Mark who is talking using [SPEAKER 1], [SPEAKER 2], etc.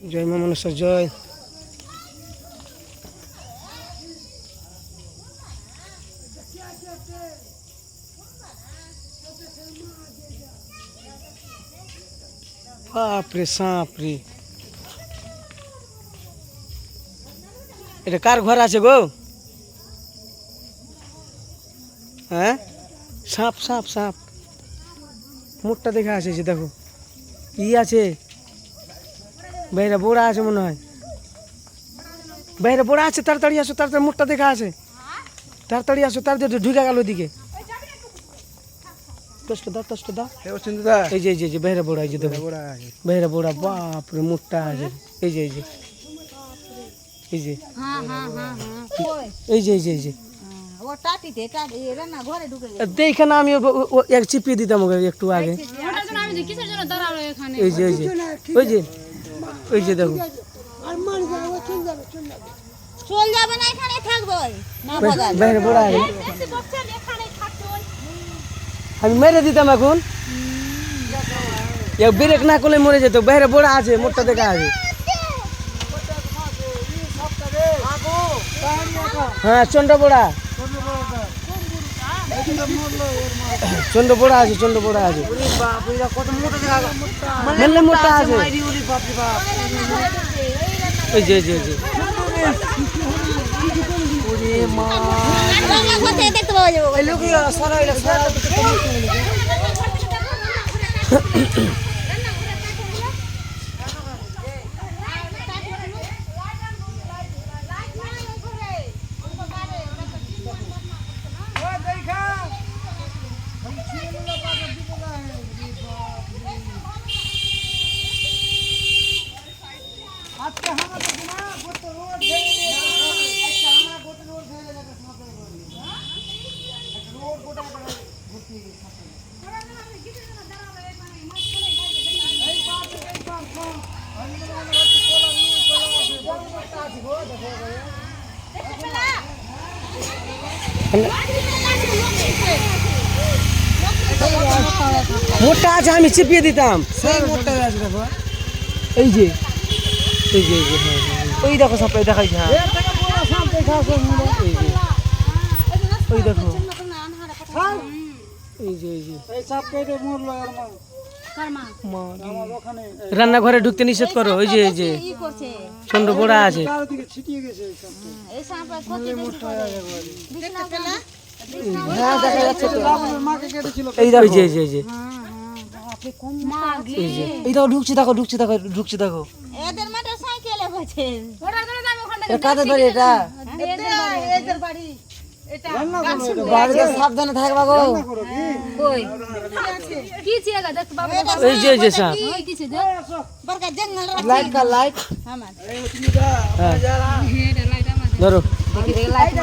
[SPEAKER 1] জয় মা মনসা, জয়। বাপরে, সাপরে। এটা কার ঘর আছে গো? হ্যাঁ? সাপ সাপ সাপ। মুখটা দেখা যে দেখো। ই আছে? বাইরে বোড়া আছে মনে হয়। বাইরে বোড়া আছে তাড়াতাড়ি আসো তাড়াতাড়ি মুখটা দেখা আছে তাড়াতাড়ি আসো তাড়াতাড়ি ঢুকে গেল ওদিকে তোষ্ট দাও তোষ্ট দাও এই যে এই যে বাইরে বোড়া এই যে দেখো। বাইরে বোড়া বাপরে মুখটা আছে। এই যে এই যে। এই যে।
[SPEAKER 2] হ্যাঁ হ্যাঁ হ্যাঁ হ্যাঁ।
[SPEAKER 1] এই যে এই যে এই যে। দেখে না আমি এক চিপিয়ে দিতাম ওকে একটু আগে। এই যে এই যে ওই যে ওই যে দেখো।
[SPEAKER 2] চল যাবে না এখানে থাকবে
[SPEAKER 1] বাইরে বোড়া আমি মেরে দিতাম এখন। ব্রেক না করলে মরে যেত বাইরে বোড়া আছে মোটটা দেখা আছে হ্যাঁ চন্ড বোড়া চন্ড বোড়া আছে চন্ড বোড়া আছে। মেলে মোটা আছে যে যে
[SPEAKER 2] রান্না ঘর দেখতে পাওয়া যাবে
[SPEAKER 1] মোটা আছে আমি চিপিয়ে দিতাম এই যে এই যে হ্যাঁ, হ্যাঁ, হ্যাঁ। ওই দেখো সাপ্লাই দেখাইছে হ্যাঁ এই যে ওই দেখো এই যে এই যে। রান্নাঘরে ঢুকতে নিষেধ করো ওই যে এই যে
[SPEAKER 2] ই করছে
[SPEAKER 1] চন্দ্র বোড়া আছে।
[SPEAKER 2] এই সাপে করতে বিছনা পেলা
[SPEAKER 1] হ্যাঁ দেখা যাচ্ছে তো এই দেখো এই যে এই যে এই যে। এই যে। এই দেখো ঢুকছে দেখো ঢুকছে দেখো ঢুকছে দেখো।
[SPEAKER 2] এদের মোটর সাইকেলে
[SPEAKER 1] এটা কাদের বাড়ি সাবধানে থাকবা গো।
[SPEAKER 2] কই?
[SPEAKER 1] কি চেয়েগা? দেখ বাবা এই যে যে সাহেব ওই কিছু দে
[SPEAKER 2] বরকা জঙ্গল রাখ
[SPEAKER 1] লাইট কা লাইট?
[SPEAKER 2] আমার।
[SPEAKER 1] এই তুমি দা হ্যাঁ। হ্যাঁ,
[SPEAKER 2] ধরো। দেখি লাইট